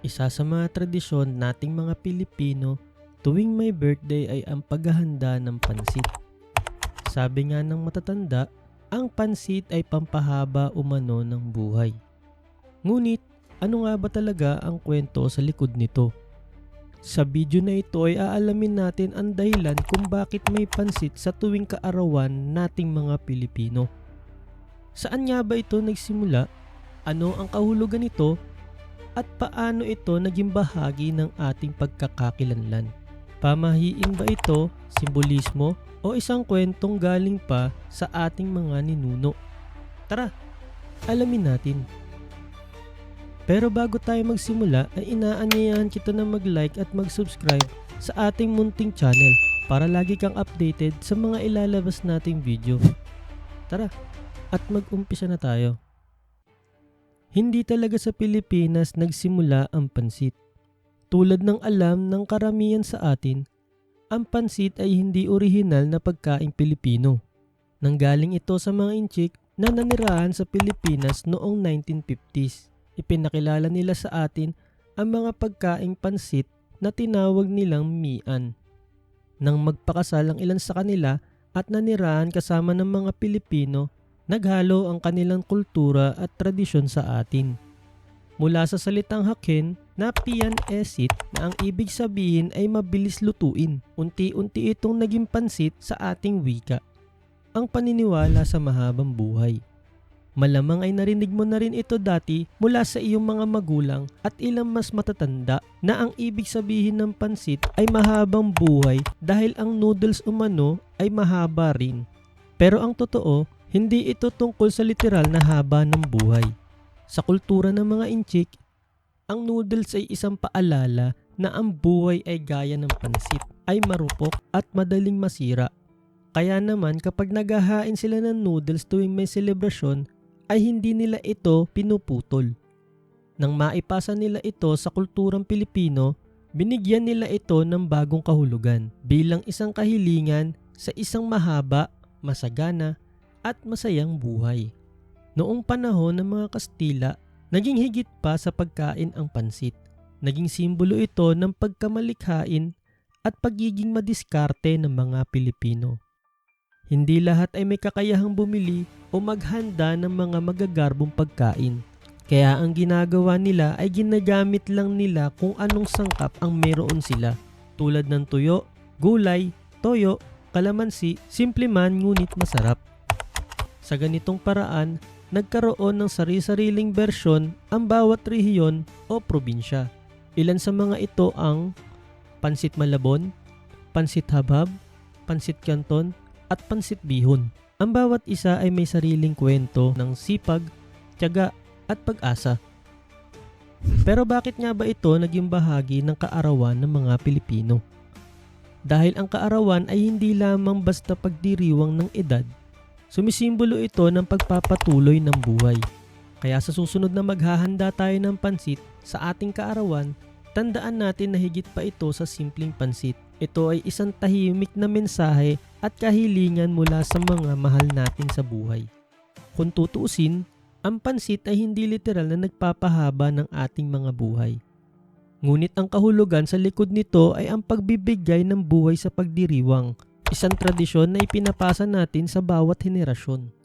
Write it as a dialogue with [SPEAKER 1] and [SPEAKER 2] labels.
[SPEAKER 1] Isa sa mga tradisyon nating mga Pilipino tuwing may birthday ay ang paghahanda ng pansit. Sabi nga ng matatanda, ang pansit ay pampahaba umano ng buhay. Ngunit, ano nga ba talaga ang kwento sa likod nito? Sa video na ito ay aalamin natin ang dahilan kung bakit may pansit sa tuwing kaarawan nating mga Pilipino. Saan nga ba ito nagsimula? Ano ang kahulugan nito? At paano ito naging bahagi ng ating pagkakakilanlan? Pamahiin ba ito, simbolismo, o isang kwentong galing pa sa ating mga ninuno? Tara, alamin natin. Pero bago tayo magsimula ay inaanyayahan kita na mag-like at mag-subscribe sa ating munting channel para lagi kang updated sa mga ilalabas nating video. Tara, at mag-umpisa na tayo. Hindi talaga sa Pilipinas nagsimula ang pansit. Tulad ng alam ng karamihan sa atin, ang pansit ay hindi orihinal na pagkaing Pilipino. Nanggaling ito sa mga inchik na nanirahan sa Pilipinas noong 1950s. Ipinakilala nila sa atin ang mga pagkaing pansit na tinawag nilang mian. Nang magpakasal ang ilan sa kanila at nanirahan kasama ng mga Pilipino, naghalo ang kanilang kultura at tradisyon sa atin. Mula sa salitang hakin na pian esit na ang ibig sabihin ay mabilis lutuin, unti-unti itong naging pansit sa ating wika. Ang paniniwala sa mahabang buhay. Malamang ay narinig mo na rin ito dati mula sa iyong mga magulang at ilang mas matatanda na ang ibig sabihin ng pansit ay mahabang buhay dahil ang noodles umano ay mahaba rin. Pero ang totoo, hindi ito tungkol sa literal na haba ng buhay. Sa kultura ng mga inchik, ang noodles ay isang paalala na ang buhay ay gaya ng pansit, ay marupok at madaling masira. Kaya naman kapag naghahain sila ng noodles tuwing may selebrasyon, ay hindi nila ito pinuputol. Nang maipasa nila ito sa kulturang Pilipino, binigyan nila ito ng bagong kahulugan bilang isang kahilingan sa isang mahaba, masagana, at masayang buhay. Noong panahon ng mga Kastila, naging higit pa sa pagkain ang pansit. Naging simbolo ito ng pagkamalikhain at pagiging madiskarte ng mga Pilipino. Hindi lahat ay may kakayahang bumili o maghanda ng mga magagarbong pagkain. Kaya ang ginagawa nila ay ginagamit lang nila kung anong sangkap ang meron sila. Tulad ng tuyo, gulay, toyo, kalamansi, simple man ngunit masarap. Sa ganitong paraan, nagkaroon ng sari-sariling bersyon ang bawat rehiyon o probinsya. Ilan sa mga ito ang pansit malabon, pansit habhab, pansit canton, at pansit bihon. Ang bawat isa ay may sariling kwento ng sipag, tiyaga at pag-asa. Pero bakit nga ba ito naging bahagi ng kaarawan ng mga Pilipino? Dahil ang kaarawan ay hindi lamang basta pagdiriwang ng edad, sumisimbolo ito ng pagpapatuloy ng buhay. Kaya sa susunod na maghahanda tayo ng pansit sa ating kaarawan, tandaan natin na higit pa ito sa simpleng pansit. Ito ay isang tahimik na mensahe at kahilingan mula sa mga mahal natin sa buhay. Kung tutuusin, ang pansit ay hindi literal na nagpapahaba ng ating mga buhay. Ngunit ang kahulugan sa likod nito ay ang pagbibigay ng buhay sa pagdiriwang, isang tradisyon na ipinapasa natin sa bawat henerasyon.